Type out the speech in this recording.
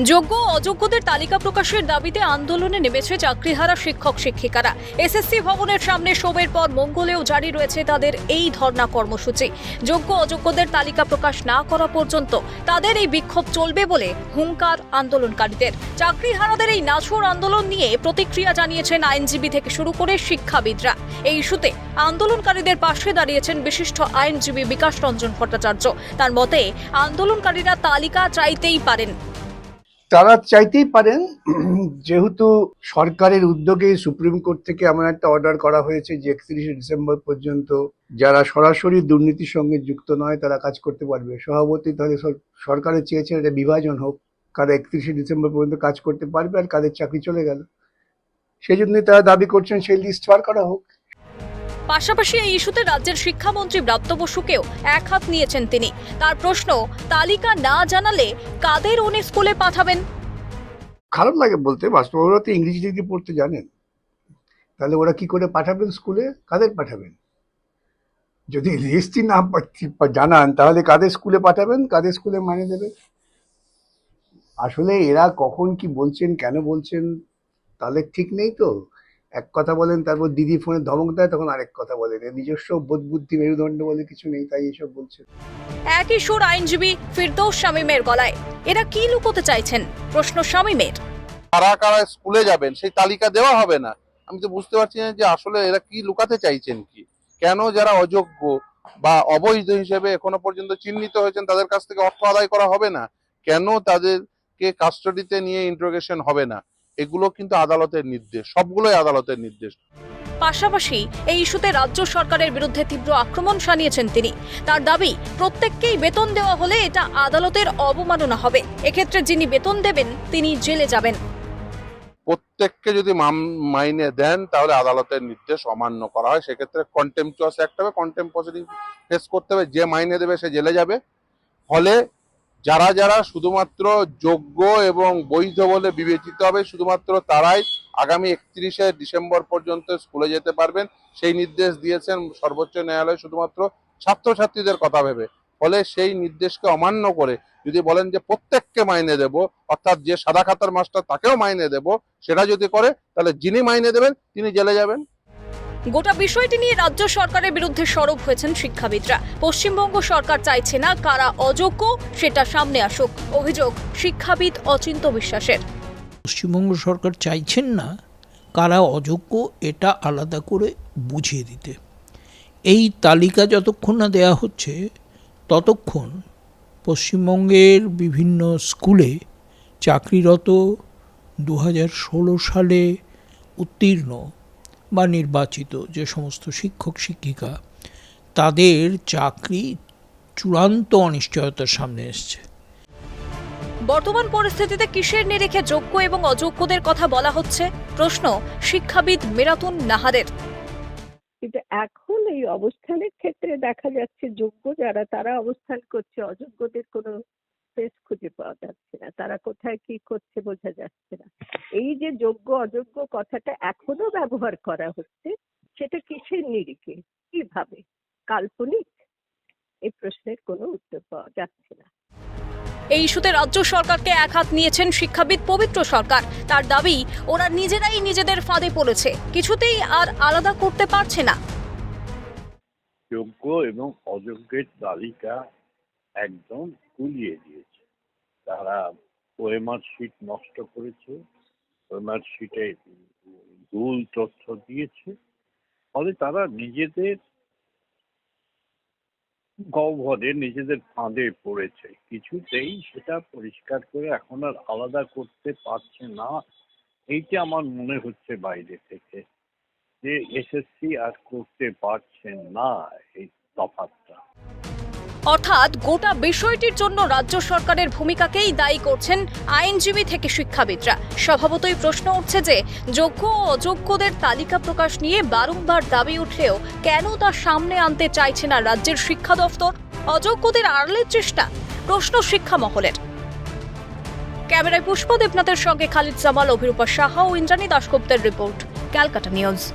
যোগ্য অযোগ্যদের তালিকা প্রকাশের দাবিতে আন্দোলনে নেমেছে চাকরিহারা শিক্ষক শিক্ষিকারা। এসএসসি ভবনের সামনে শোবের পর মঙ্গলেও জারি রয়েছে তাদের এই ধর্ণা কর্মসূচি। যোগ্য অযোগ্যদের তালিকা প্রকাশ না করা পর্যন্ত তাদের এই বিক্ষোভ চলবে বলে হুঙ্কার আন্দোলনকারীদের। চাকরিহারাদের এই নাছোড় আন্দোলন নিয়ে প্রতিক্রিয়া জানিয়েছেন আইনজীবী থেকে শুরু করে শিক্ষাবিদরা। এই ইস্যুতে আন্দোলনকারীদের পাশে দাঁড়িয়েছেন বিশিষ্ট আইনজীবী বিকাশ রঞ্জন ভট্টাচার্য। তার মতে, আন্দোলনকারীরা তালিকা চাইতেই পারেন। তারা চাইতেই পারেন, যেহেতু সরকারের উদ্যোগে সুপ্রিম কোর্ট থেকে এমন একটা অর্ডার করা হয়েছে যে একত্রিশে ডিসেম্বর পর্যন্ত যারা সরাসরি দুর্নীতির সঙ্গে যুক্ত নয়, তারা কাজ করতে পারবে। সভাপতি তাহলে সর- সরকারের চেয়েছেন এটা বিভাজন হোক, কারা একত্রিশে ডিসেম্বর পর্যন্ত কাজ করতে পারবে আর কাদের চাকরি চলে গেল। সেই জন্যই তারা দাবি করছেন সেই লিস্ট বার করা হোক। পাশাপাশি এই ইস্যুতে রাজ্যের শিক্ষামন্ত্রী ব্রাত্য বসুকেও এক হাত নিয়েছেন তিনি। তার প্রশ্ন, তালিকা না জানালে কাদের উনি স্কুলে পাঠাবেন? খারাপ লাগে বলতে বাস্তব ওরা তো ইংরেজি যদি পড়তে জানেন। তাহলে ওরা কি করে পাঠাবেন স্কুলে? কাদের পাঠাবেন? যদি লিস্টই না জানান, তাহলে কাদের স্কুলে পাঠাবেন? কাদের স্কুলে মানে দেবে? আসলে এরা কখন কি বলছেন, কেন বলছেন, তাহলে ঠিক নেই তো। এক কথা বলেন তারপর দিদি ফোনে ধমক দেয় তখন আরেক কথা বলেন। নিজস্ব বোধ বুদ্ধি মেরুদণ্ড বলে কিছু নেই তাই এসব বলছেন একই সুর আইনজীবী ফিরদৌস শামীমের গলায়। এরা কি লুকোতে চাইছেন? প্রশ্ন শামীমের। কারা কারা স্কুলে যাবেন সেই তালিকা দেওয়া হবে না। আমি তো বুঝতে পারছি না যে আসলে এরা কি লুকাতে চাইছেন কি। কেন যারা অযোগ্য বা অবৈধ হিসেবে এখনও পর্যন্ত চিহ্নিত হয়েছেন তাদের কাছ থেকে অর্থ আদায় করা হবে না? কেন তাদেরকে কাস্টডিতে নিয়ে ইন্টারোগেশন হবে না? এগুলো কিন্তু আদালতের নির্দেশ সবগুলোই আদালতের নির্দেশ। পাশাপাশি এই ইস্যুতে রাজ্য সরকারের বিরুদ্ধে তীব্র আক্রমণ শানিয়েছেন তিনি। তার দাবি প্রত্যেককেই বেতন দেওয়া হলে এটা আদালতের অবমাননা হবে। এক্ষেত্রে যিনি বেতন দেবেন তিনি জেলে যাবেন। প্রত্যেককে যদি মাইনে দেন তাহলে আদালতের নির্দেশ অমান্য করা হয়। সেক্ষেত্রে কন্টেম্পচুয়াস অ্যাক্ট হবে কন্টেম্প প্রসিডিং ফেস করতে হবে। যে মাইনে দেবে সে জেলে যাবে। ফলে যারা যারা শুধুমাত্র যোগ্য এবং বৈধ বলে বিবেচিত হবে, শুধুমাত্র তারাই আগামী একত্রিশে ডিসেম্বর পর্যন্ত স্কুলে যেতে পারবেন। সেই নির্দেশ দিয়েছেন সর্বোচ্চ ন্যায়ালয় শুধুমাত্র ছাত্রছাত্রীদের কথা ভেবে। ফলে সেই নির্দেশকে অমান্য করে যদি বলেন যে প্রত্যেককে মাইনে দেব, অর্থাৎ যে সাদা খাতার মাস্টার তাকেও মাইনে দেব, সেটা যদি করে, তাহলে যিনি মাইনে দেবেন তিনি জেলে যাবেন। গোটা বিষয়টি নিয়ে রাজ্য সরকারের বিরুদ্ধে সরব হয়েছেন শিক্ষাবিদরা। পশ্চিমবঙ্গ সরকার চাইছে না কারা অযোগ্য, সেটা সামনে আসুক। অভিযোগ শিক্ষাবিদ অচিন্ত বিশ্বাসের। পশ্চিমবঙ্গ সরকার চাইছেন না কারা অযোগ্য, এটা আলাদা করে বুঝিয়ে দিতে। এই তালিকা যতক্ষণ না দেয়া হচ্ছে, ততক্ষণ পশ্চিমবঙ্গের বিভিন্ন স্কুলে চাকরিরত দু হাজার ষোলো সালে উত্তীর্ণ বা নির্বাচিত যে সমস্ত শিক্ষক শিক্ষিকা তাদের চাকরি চূড়ান্ত অনিশ্চয়তার সামনে এসছে। বর্তমান পরিস্থিতিতে কিসের নিরিখে যোগ্য এবং অযোগ্যদের কথা বলা হচ্ছে? প্রশ্ন শিক্ষাবিদ মেরাতুন নাহারের কিন্তু এখন এই অবস্থানের ক্ষেত্রে দেখা যাচ্ছে যোগ্য যারা তারা অবস্থান করছে অযোগ্যদের কোনো ফেস খুঁজে পাওয়া যাচ্ছে না। তারা কোথায় কি করছে বোঝা যাচ্ছে না। এই যে যোগ্য অযোগ্য কথাটা এখনও ব্যবহার করা হচ্ছে সেটা কিসের নিরিখে? কীভাবে? কাল্পনিক? এই প্রশ্নের কোনো উত্তর পাওয়া যাচ্ছে না। এই ইস্যুতে রাজ্য সরকারকে এক হাত নিয়েছেন শিক্ষাবিদ পবিত্র সরকার। তার দাবি ওরা নিজেরাই নিজেদের ফাঁদে পড়েছে। কিছুতেই আর আলাদা করতে পারছে না। যোগ্য এবং অযোগ্যের তালিকা একদম গুলিয়ে দিয়েছে। তারা ওএমআর শিট নষ্ট করেছে। ওএমআর শিটে ভুল তথ্য দিয়েছে। ফলে তারা নিজেদের গহ্বরে, নিজেদের ফাঁদে পড়েছে। কিছুতেই সেটা পরিষ্কার করে এখন আর আলাদা করতে পারছে না। এইটা আমার মনে হচ্ছে বাইরে থেকে, যে এসএসসি আর করতে পারছে না এই তফাৎটা অর্থাৎ গোটা বিষয়টির জন্য রাজ্য সরকারের ভূমিকাকেই দায়ী করছেন আইনজীবী থেকে শিক্ষাবিদরা। স্বভাবতই প্রশ্ন উঠছে যে, যোগ্য ও অযোগ্যদের তালিকা প্রকাশ নিয়ে বারংবার দাবি উঠলেও কেন তা সামনে আনতে চাইছে না রাজ্যের শিক্ষা দফতর অযোগ্যদের আড়ালের চেষ্টা? প্রশ্ন শিক্ষা মহলের ক্যামেরায় পুষ্প দেবনাথের সঙ্গে খালিদ জামাল, অভিরূপা সাহা ও ইন্দ্রাণী দাশগুপ্তের রিপোর্ট, ক্যালকাটা নিউজ।